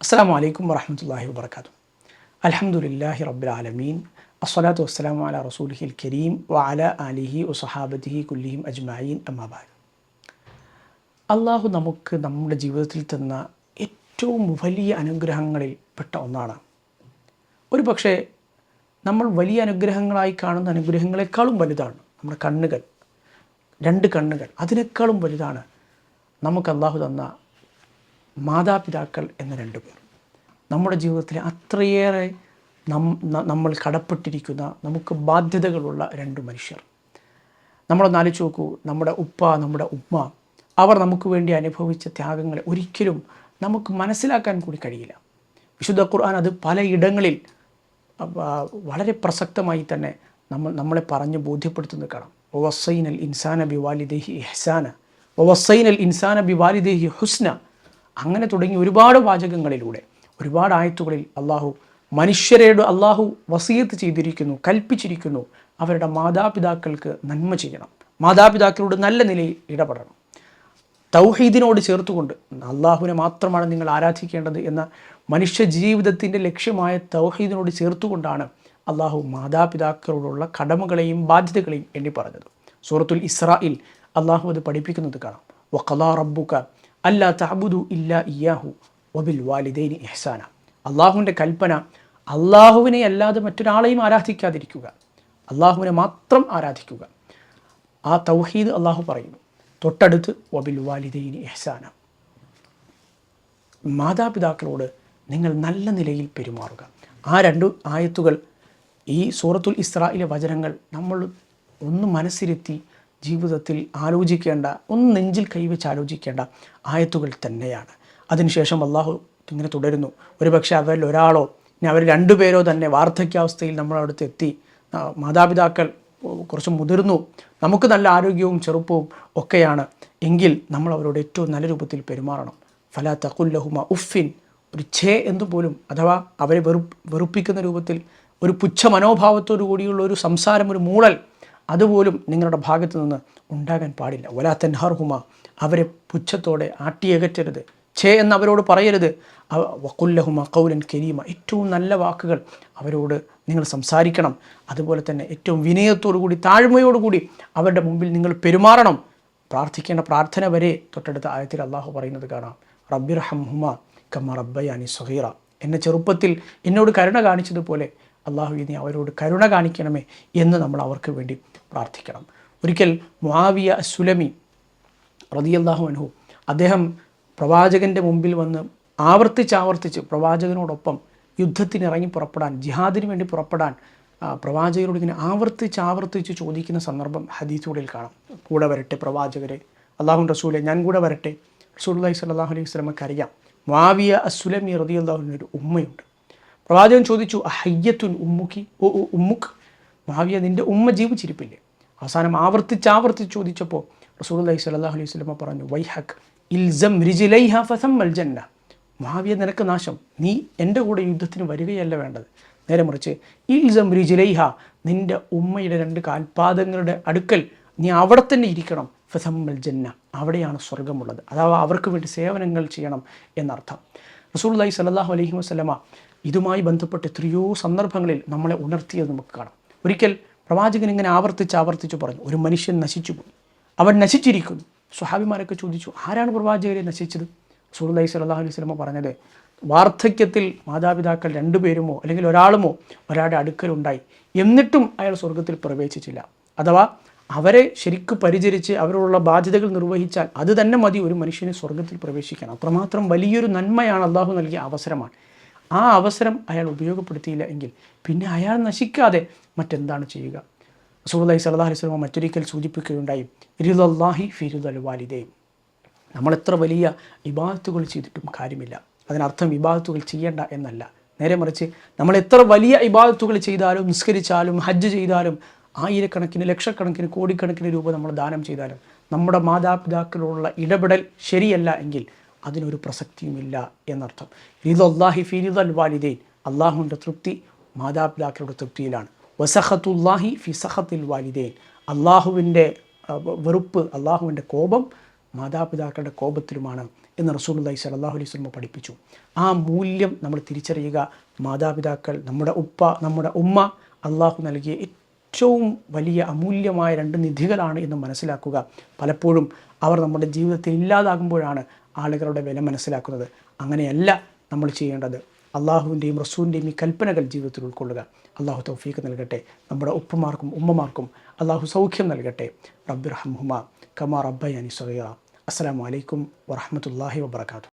അസ്സാം വലൈക്കും വറഹമത്തല്ലാഹി വാബർക്കാത്തു അലഹമുല്ലാഹി റബ്ബുലാലമീൻ അസ്സലാത്തു വസ്സലാമു അല റസൂലിഹിൽ കരീം വാല അലിഹി വസഹാബത്തിഹി കുല്ലിഹിം അജ്മായീൻ അമ്മാബാദ് അള്ളാഹു നമുക്ക് നമ്മുടെ ജീവിതത്തിൽ തന്ന ഏറ്റവും വലിയ അനുഗ്രഹങ്ങളിൽ പെട്ട ഒന്നാണ്. ഒരു പക്ഷേ നമ്മൾ വലിയ അനുഗ്രഹങ്ങളായി കാണുന്ന അനുഗ്രഹങ്ങളെക്കാളും വലുതാണ് നമ്മുടെ കണ്ണുകൾ. രണ്ട് കണ്ണുകൾ. അതിനേക്കാളും വലുതാണ് നമുക്ക് അള്ളാഹു തന്ന മാതാപിതാക്കൾ എന്ന രണ്ടു പേർ. നമ്മുടെ ജീവിതത്തിൽ അത്രയേറെ നമ്മൾ കടപ്പെട്ടിരിക്കുന്ന നമുക്ക് ബാധ്യതകളുള്ള രണ്ട് മനുഷ്യർ. നമ്മളൊന്ന് ആലോചിച്ച് നോക്കൂ നമ്മുടെ ഉപ്പ നമ്മുടെ ഉമ്മ അവർ നമുക്ക് വേണ്ടി അനുഭവിച്ച ത്യാഗങ്ങളെ ഒരിക്കലും നമുക്ക് മനസ്സിലാക്കാൻ കൂടി കഴിയില്ല. വിശുദ്ധ ഖുർആൻ അത് പലയിടങ്ങളിൽ വളരെ പ്രസക്തമായി തന്നെ നമ്മൾ നമ്മളെ പറഞ്ഞ് ബോധ്യപ്പെടുത്തുന്നത് കാണാം. ഒവസൈനൽ ഇൻസാന ബി ബിവാലിദേഹി എഹ്സാന ഒവസൈനൽ ഇൻസാന ബി ബിവാലിദേഹി ഹുസ്ന അങ്ങനെ തുടങ്ങി ഒരുപാട് വാചകങ്ങളിലൂടെ ഒരുപാട് ആയത്തുകളിൽ അള്ളാഹു മനുഷ്യരോട് അള്ളാഹു വസീയത്ത് ചെയ്തിരിക്കുന്നു കൽപ്പിച്ചിരിക്കുന്നു. അവരുടെ മാതാപിതാക്കൾക്ക് നന്മ ചെയ്യണം. മാതാപിതാക്കളോട് നല്ല നിലയിൽ ഇടപെടണം. തൗഹീദിനോട് ചേർത്തുകൊണ്ട് അള്ളാഹുവിനെ മാത്രമാണ് നിങ്ങൾ ആരാധിക്കേണ്ടത് എന്ന മനുഷ്യ ജീവിതത്തിന്റെ ലക്ഷ്യമായ തൗഹീദിനോട് ചേർത്തുകൊണ്ടാണ് അള്ളാഹു മാതാപിതാക്കളോടുള്ള കടമകളെയും ബാധ്യതകളെയും എണ്ണി പറഞ്ഞത് സൂറത്തുൽ ഇസ്രായിൽ അള്ളാഹു അത് പഠിപ്പിക്കുന്നത് കാണാം. വഖലാ റബ്ബുക അല്ലാ തഅബുദു ഇല്ലാ ഇയാഹു വബിൽ വാലിദൈനി ഇഹ്സാന. അള്ളാഹുവിന്റെ കൽപ്പന അള്ളാഹുവിനെ അല്ലാതെ മറ്റൊരാളെയും ആരാധിക്കാതിരിക്കുക. അള്ളാഹുവിനെ മാത്രം ആരാധിക്കുക. ആ തൗഹീദ് അള്ളാഹു പറയുന്നു. തൊട്ടടുത്ത് വബിൽ വാലിദൈനി ഇഹ്സാന. മാതാപിതാക്കളോട് നിങ്ങൾ നല്ല നിലയിൽ പെരുമാറുക. ആ രണ്ട് ആയത്തുകൾ ഈ സൂറത്തുൽ ഇസ്രായിലെ വചനങ്ങൾ നമ്മൾ ഒന്ന് മനസ്സിരുത്തി ജീവിതത്തിൽ ആലോചിക്കേണ്ട ഒന്ന് നെഞ്ചിൽ കൈവച്ച് ആലോചിക്കേണ്ട ആയത്തുകൾ തന്നെയാണ്. അതിനുശേഷം അള്ളാഹു ഇങ്ങനെ തുടരുന്നു. ഒരുപക്ഷെ അവരിൽ ഒരാളോ ഇനി അവർ രണ്ടുപേരോ തന്നെ വാർദ്ധക്യാവസ്ഥയിൽ നമ്മളടുത്ത് എത്തി. മാതാപിതാക്കൾ കുറച്ച് മുതിർന്നു. നമുക്ക് നല്ല ആരോഗ്യവും ചെറുപ്പവും ഒക്കെയാണ്. എങ്കിൽ നമ്മൾ അവരോട് ഏറ്റവും നല്ല രൂപത്തിൽ പെരുമാറണം. ഫല തക്കുല്ലഹുമ ഉഫിൻ ഒരു ഛേ എന്ന് പോലും അഥവാ അവരെ വെറു വെറുപ്പിക്കുന്ന രൂപത്തിൽ ഒരു പുച്ഛ മനോഭാവത്തോടു കൂടിയുള്ള ഒരു സംസാരം ഒരു മൂളൽ അതുപോലും നിങ്ങളുടെ ഭാഗത്ത് നിന്ന് ഉണ്ടാകാൻ പാടില്ല. വലാ ഹർഹുമ അവരെ പുച്ഛത്തോടെ ആട്ടിയകറ്റരുത്. ഛേ എന്ന് അവരോട് പറയരുത്. വക്കുല്ലഹുമ കൗലൻ കരീമ. ഏറ്റവും നല്ല വാക്കുകൾ അവരോട് നിങ്ങൾ സംസാരിക്കണം. അതുപോലെ തന്നെ ഏറ്റവും വിനയത്തോടു കൂടി താഴ്മയോടു കൂടി അവരുടെ മുമ്പിൽ നിങ്ങൾ പെരുമാറണം. പ്രാർത്ഥിക്കേണ്ട പ്രാർത്ഥന വരെ തൊട്ടടുത്ത ആയത്തിൽ അള്ളാഹു പറയുന്നത് കാണാം. റബ്ബിർഹം ഹുമ കമ്മ റബ്ബയാനി സുഹീറ എന്നെ ചെറുപ്പത്തിൽ എന്നോട് കരുണ കാണിച്ചതുപോലെ അള്ളാഹു ഇനി അവരോട് കരുണ കാണിക്കണമേ എന്ന് നമ്മൾ അവർക്ക് വേണ്ടി പ്രാർത്ഥിക്കണം. ഒരിക്കൽ മുആവിയ സുലമി റതിയല്ലാഹു അനുഹു അദ്ദേഹം പ്രവാചകന്റെ മുമ്പിൽ വന്ന് ആവർത്തിച്ച് ആവർത്തിച്ച് പ്രവാചകനോടൊപ്പം യുദ്ധത്തിന് ഇറങ്ങി പുറപ്പെടാൻ ജിഹാദിന് വേണ്ടി പുറപ്പെടാൻ പ്രവാചകരോട് ഇങ്ങനെ ആവർത്തിച്ച് ആവർത്തിച്ച് ചോദിക്കുന്ന സന്ദർഭം ഹദീസുകളിൽ കാണാം. കൂടെ വരട്ടെ പ്രവാചകരെ. അള്ളാഹു റസൂലെ ഞാൻ കൂടെ വരട്ടെ. റസൂലി സ്വല്ലാഹു അലൈഹി അറിയാം. മാവിയ അസുലമി റതി ഒരു ഉമ്മയുണ്ട്. പ്രവാചകൻ ചോദിച്ചു അഹയ്യത്തുൻ ഉമ്മുക്കി? ഉമ്മുക്ക്. മാവിയ നിന്റെ ഉമ്മ ജീവിച്ചിരിപ്പില്ലേ? അവസാനം ആവർത്തിച്ച് ആവർത്തിച്ച് ചോദിച്ചപ്പോൾ റസൂൽ അലൈഹി സ്വലാഹു അലൈഹി സ്വലമ പറഞ്ഞു വൈഹക് ഇൽസം റിജിലൈഹ ഫസമ്മൽ ജന്ന. മാവിയ നിനക്ക് നാശം. നീ എന്റെ കൂടെ യുദ്ധത്തിന് വരികയല്ല വേണ്ടത്. നേരെ മറിച്ച് ഇൽസം റിജിലൈഹ നിന്റെ ഉമ്മയുടെ രണ്ട് കാൽപാദങ്ങളുടെ അടുക്കൽ നീ അവിടെ തന്നെ ഇരിക്കണം. ഫസമ്മൽ ജന്ന. അവിടെയാണ് സ്വർഗമുള്ളത് അഥവാ അവർക്ക് വേണ്ടി സേവനങ്ങൾ ചെയ്യണം എന്നർത്ഥം. റസൂൽ അലൈഹി സ്വലാഹു അലൈഹി വസ്ലമ ഇതുമായി ബന്ധപ്പെട്ട് എത്രയോ സന്ദർഭങ്ങളിൽ നമ്മളെ ഉണർത്തിയത് നമുക്ക് കാണാം. ഒരിക്കൽ പ്രവാചകൻ ഇങ്ങനെ ആവർത്തിച്ച് ആവർത്തിച്ച് പറഞ്ഞു ഒരു മനുഷ്യൻ നശിച്ചു പോയി. അവൻ നശിച്ചിരിക്കുന്നു. സ്വഹാബിമാരൊക്കെ ചോദിച്ചു ആരാണ് പ്രവാചകരെ നശിച്ചത്? സുഹൃദൈ സല്ലാഹു അലൈഹി സ്വലമ പറഞ്ഞത് വാർദ്ധക്യത്തിൽ മാതാപിതാക്കൾ രണ്ടുപേരുമോ അല്ലെങ്കിൽ ഒരാളുമോ ഒരാളുടെ അടുക്കലുണ്ടായി. എന്നിട്ടും അയാൾ സ്വർഗത്തിൽ പ്രവേശിച്ചില്ല. അഥവാ അവരെ ശരിക്കും പരിചരിച്ച് അവരോടുള്ള ബാധ്യതകൾ നിർവഹിച്ചാൽ അത് തന്നെ മതി ഒരു മനുഷ്യനെ സ്വർഗത്തിൽ പ്രവേശിക്കാൻ. അത്രമാത്രം വലിയൊരു നന്മയാണ് അള്ളാഹു നൽകിയ അവസരമാണ്. ആ അവസരം അയാൾ ഉപയോഗപ്പെടുത്തിയില്ല എങ്കിൽ പിന്നെ അയാൾ നശിക്കാതെ മറ്റെന്താണ് ചെയ്യുക? റസൂലുള്ളാഹി സ്വല്ലല്ലാഹി അലൈഹി വസല്ലം മറ്റൊരിക്കൽ സൂചിപ്പിക്കുകയുണ്ടായി റിദല്ലാഹി ഫിരുദൽ വാലിദൈൻ. നമ്മൾ എത്ര വലിയ ഇബാദത്തുകൾ ചെയ്തിട്ടും കാര്യമില്ല. അതിനർത്ഥം ഇബാദത്തുകൾ ചെയ്യേണ്ട എന്നല്ല. നേരെ മറിച്ച് നമ്മൾ എത്ര വലിയ ഇബാദത്തുകൾ ചെയ്താലും നിസ്കരിച്ചാലും ഹജ്ജ് ചെയ്താലും ആയിരക്കണക്കിന് ലക്ഷക്കണക്കിന് കോടിക്കണക്കിന് രൂപ നമ്മൾ ദാനം ചെയ്താലും നമ്മുടെ മാതാപിതാക്കളോടുള്ള ഇടപെടൽ ശരിയല്ല എങ്കിൽ അതിനൊരു പ്രസക്തിയുമില്ല എന്നർത്ഥം. റിദല്ലാഹി ഫിരിദൽ വാലിദൈൻ അള്ളാഹുവിന്റെ തൃപ്തി മാതാപിതാക്കളുടെ തൃപ്തിയിലാണ്. വസഹത്തുല്ലാഹി ഫി സഹത്തിൽ വാലിദൈൻ അള്ളാഹുവിന്റെ വെറുപ്പ് അള്ളാഹുവിന്റെ കോപം മാതാപിതാക്കളുടെ കോപത്തിലുമാണ് എന്ന് റസൂലുള്ളാഹി സലാഹു അലൈഹി വസല്ലം പഠിപ്പിച്ചു. ആ മൂല്യം നമ്മൾ തിരിച്ചറിയുക. മാതാപിതാക്കൾ നമ്മുടെ ഉപ്പ നമ്മുടെ ഉമ്മ അള്ളാഹു നൽകിയ ഏറ്റവും വലിയ അമൂല്യമായ രണ്ട് നിധികളാണ് എന്ന് മനസ്സിലാക്കുക. പലപ്പോഴും അവർ നമ്മുടെ ജീവിതത്തിൽ ഇല്ലാതാകുമ്പോഴാണ് ആളുകളുടെ വില മനസ്സിലാക്കുന്നത്. അങ്ങനെയല്ല നമ്മൾ ചെയ്യേണ്ടത്. അള്ളാഹുവിന്റെയും റസൂലിന്റെയും ഈ കൽപ്പനകൾ ജീവിതത്തിൽ ഉൾക്കൊള്ളുക. അള്ളാഹു തൗഫീഖ് നൽകട്ടെ. നമ്മുടെ ഉപ്പമാർക്കും ഉമ്മമാർക്കും അള്ളാഹു സൗഖ്യം നൽകട്ടെ. റബ്ബിർ ഹംഹുമ കമാ റബ്ബയാനി സുഹൈറ അസ്സാം വലൈക്കും വറഹ്മത്തുള്ളാഹി വബറകാതുഹു.